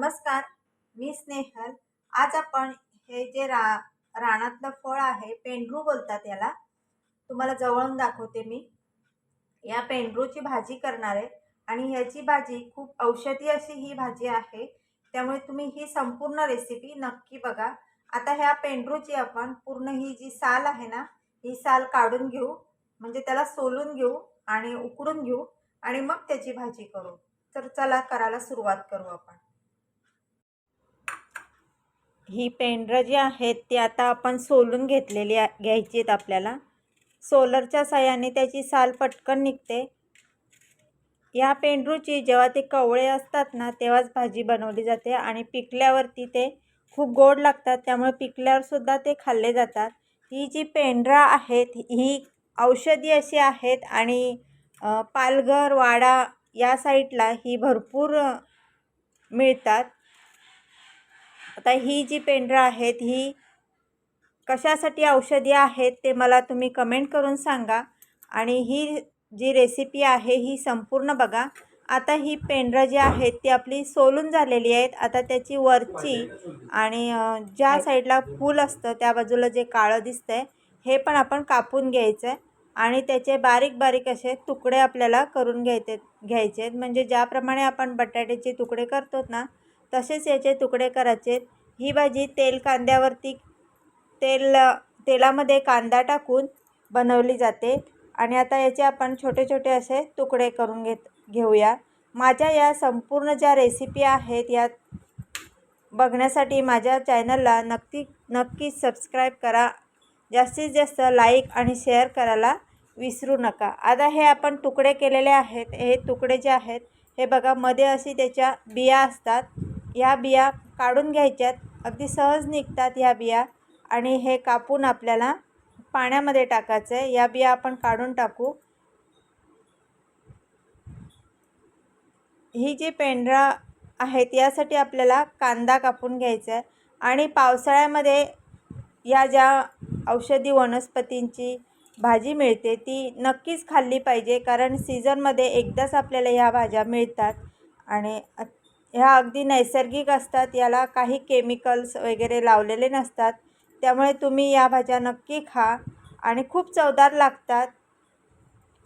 नमस्कार मी स्नेहल. आज आपण हे जे रा रानातलं फळ आहे पेंड्रू बोलतात याला. तुम्हाला जवळून दाखवते मी. या पेंड्रूची भाजी करणार आहे आणि ह्याची भाजी खूप औषधी अशी ही भाजी आहे. त्यामुळे तुम्ही ही संपूर्ण रेसिपी नक्की बघा. आता ह्या पेंड्रूची आपण पूर्ण ही जी साल आहे ना ही साल काढून घेऊ. म्हणजे त्याला सोलून घेऊ आणि उकडून घेऊ आणि मग त्याची भाजी करू. तर चला करायला सुरुवात करू आपण. ही पेंढरं जी आहेत ती आता आपण सोलून घेतलेली घ्यायची आहेत आपल्याला. सोलरच्या साह्याने त्याची साल पटकन निघते. या पेंडरूची जेव्हा ते कवळे असतात ना तेव्हाच भाजी बनवली जाते आणि पिकल्यावरती ते खूप गोड लागतात. त्यामुळे पिकल्यावरसुद्धा ते खाल्ले जातात. ही जी पेंड्रा आहेत ही औषधी अशी आहेत आणि पालघर वाडा या साईडला ही भरपूर मिळतात. आता ही जी पेंढरं आहेत ही कशासाठी औषधी आहेत ते मला तुम्ही कमेंट करून सांगा. आणि ही जी रेसिपी आहे ही संपूर्ण बघा. आता ही पेंढरं जी आहेत ती आपली सोलून झालेली आहेत. आता त्याची वरची आणि ज्या साईडला फूल असतं त्या बाजूला जे काळं दिसतंय हे पण आपण कापून घ्यायचं आहे आणि त्याचे बारीक बारीक असे तुकडे आपल्याला करून घ्यायचे घ्यायचे आहेत म्हणजे ज्याप्रमाणे आपण बटाट्याचे तुकडे करतो ना तसेच याचे तुकडे करायचे. ही भाजी तेल कांद्यावरती तेल तेलामध्ये कांदा टाकून बनवली जाते. आणि आता याचे आपण छोटे छोटे असे तुकडे करून घेत घेऊया. माझ्या या संपूर्ण ज्या रेसिपी आहेत या बघण्यासाठी माझ्या चॅनलला नक्की नक्की सबस्क्राईब करा. जास्तीत जास्त लाईक आणि शेअर करायला विसरू नका. आता हे आपण तुकडे केलेले आहेत. हे तुकडे जे आहेत हे बघा मध्ये अशी त्याच्या बिया असतात. ह्या बिया काढून घ्यायच्यात. अगदी सहज निघतात ह्या बिया आणि हे कापून आपल्याला पाण्यामध्ये टाकायचं आहे. या बिया आपण काढून टाकू. ही जी पेंढरा आहेत यासाठी आपल्याला कांदा कापून घ्यायचा आहे. आणि पावसाळ्यामध्ये या ज्या औषधी वनस्पतींची भाजी मिळते ती नक्कीच खाल्ली पाहिजे. कारण सीझनमध्ये एकदाच आपल्याला ह्या भाज्या मिळतात. आणि ह्या अगदी नैसर्गिक असतात याला काही केमिकल्स वगैरे लावलेले नसतात. त्यामुळे तुम्ही या भाज्या नक्की खा आणि खूप चवदार लागतात.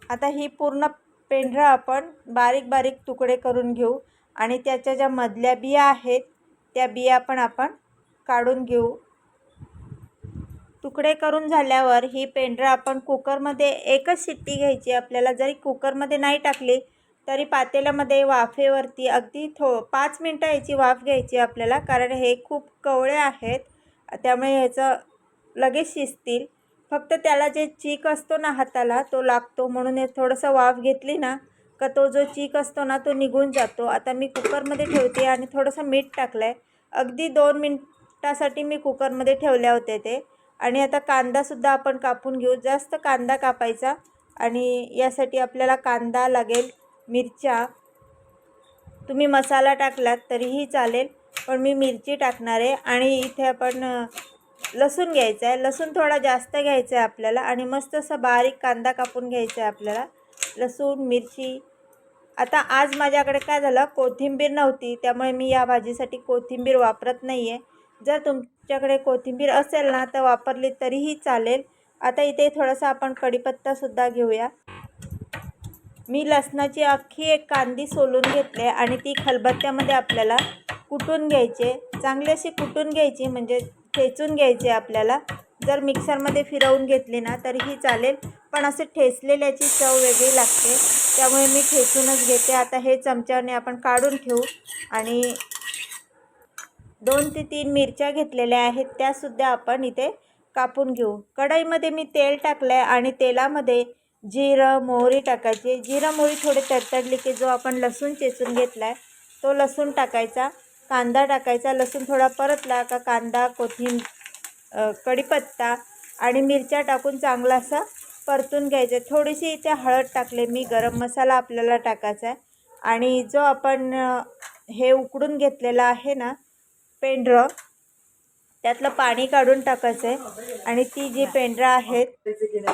आता ही पूर्ण पेंढरं आपण बारीक बारीक तुकडे करून घेऊ आणि त्याच्या ज्या मधल्या बिया आहेत त्या बिया पण आपण काढून घेऊ. तुकडे करून झाल्यावर ही पेंढरं आपण कुकरमध्ये एकच शिट्टी घ्यायची. आपल्याला जरी कुकरमध्ये नाही टाकली तरी पातेल्यामध्ये वाफेवरती अगदी थो पाच मिनटं याची वाफ घ्यायची आपल्याला कारण हे खूप कवळे आहेत. त्यामुळे ह्याचं लगेच शिजतील. फक्त त्याला जे चीक असतो ना हाताला तो लागतो. म्हणून हे थोडंसं वाफ घेतली ना का तो जो चीक असतो ना तो निघून जातो. आता मी कुकरमध्ये ठेवते आणि थोडंसं मीठ टाकलं आहे अगदी दोन मिनटासाठी मी कुकरमध्ये ठेवल्या होते ते. आणि आता कांदासुद्धा आपण कापून घेऊ. जास्त कांदा कापायचा आणि यासाठी आपल्याला कांदा लागेल. मिरच्या. तुम्ही मसाला टाकलात तरीही चालेल पण मी मिरची टाकणार आहे आणि इथे आपण लसूण घ्यायचा आहे. लसूण थोडा जास्त घ्यायचा आहे आपल्याला आणि मस्त असं बारीक कांदा कापून घ्यायचा आहे आपल्याला. लसूण मिरची. आता आज माझ्याकडे काय झालं? कोथिंबीर नव्हती त्यामुळे मी या भाजीसाठी कोथिंबीर वापरत नाही आहे जर तुमच्याकडे कोथिंबीर असेल ना तर वापरली तरीही चालेल. आता इथे थोडासा आपण कढीपत्तासुद्धा घेऊया. मी लसणाची अख्खी एक कांदी सोलून घेतले आणि ती खलबत्त्यामध्ये आपल्याला कुटून घ्यायचे चांगली अशी कुटून घ्यायची म्हणजे ठेचून घ्यायचे आपल्याला. जर मिक्सरमध्ये फिरवून घेतली ना तरीही चालेल. पण असे ठेचलेल्याची चव वेगळी लागते. त्यामुळे मी ठेचूनच घेते. आता हे चमच्याने आपण काढून ठेवू. आणि दोन ते तीन मिरच्या घेतलेल्या आहेत त्यासुद्धा आपण इथे कापून घेऊ. कढईमध्ये मी तेल टाकलं आहे आणि तेलामध्ये जिरं मोहरी टाकायची. जिरं मोहरी थोडी तडतडली की जो आपण लसूण चेचून घेतला आहे तो लसूण टाकायचा. कांदा टाकायचा. लसूण थोडा परतला का कांदा कोथिंब कढीपत्ता आणि मिरच्या टाकून चांगला असा परतून घ्यायचं. थोडीशी इथे हळद टाकले मी. गरम मसाला आपल्याला टाकायचा आहे. आणि जो आपण हे उकडून घेतलेला आहे ना पेंढरं त्यातलं पाणी काढून टाकायचं आहे आणि ती जी पेंढरा आहेत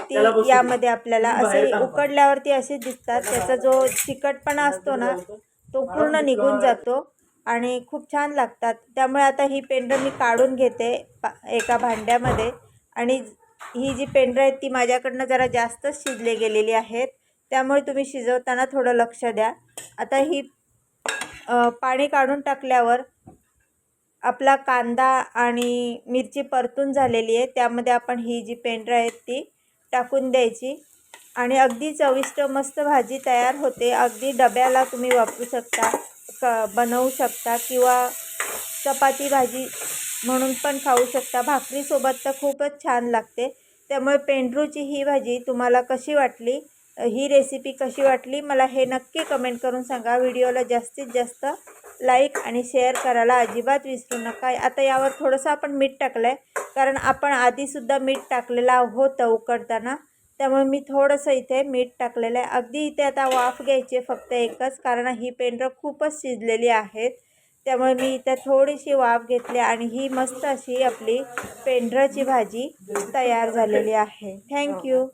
ती यामध्ये आपल्याला असे उकडल्यावरती असे दिसतात. त्याचा जो चिकटपणा असतो ना तो पूर्ण निघून जातो आणि खूप छान लागतात. त्यामुळे आता ही पेंढरं मी काढून घेते पा एका भांड्यामध्ये. आणि ही जी पेंढरं आहेत ती माझ्याकडनं जरा जास्तच शिजले गेलेली आहेत. त्यामुळे तुम्ही शिजवताना थोडं लक्ष द्या. आता ही पाणी काढून टाकल्यावर आपला कांदा आणि मिरची परतून झालेली आहे. त्यामध्ये आपण ही जी पेंड्र आहेत ती टाकून द्यायची. आणि अगदी चविष्ट मस्त भाजी तयार होते. अगदी डब्याला तुम्ही वापरू शकता क बनवू शकता किंवा चपाती भाजी म्हणून पण खाऊ शकता. भाकरीसोबत तर खूपच छान लागते. त्यामुळे पेंढरूची ही भाजी तुम्हाला कशी वाटली ही रेसिपी कशी वाटली मला हे नक्की कमेंट करून सांगा. व्हिडिओला जास्तीत जास्त लाईक आणि शेअर करायला अजिबात विसरू नका. आता यावर थोडंसं आपण मीठ टाकलं आहे कारण आपण आधीसुद्धा मीठ टाकलेलं होतं उकडताना त्यामुळे मी थोडंसं इथे मीठ टाकलेलं आहे. अगदी इथे आता वाफ घ्यायची फक्त एकच. कारण ही पेंढरं खूपच शिजलेली आहेत. त्यामुळे मी इथे थोडीशी वाफ घेतली आणि ही मस्त अशी आपली पेंढराची भाजी तयार झालेली आहे. थँक्यू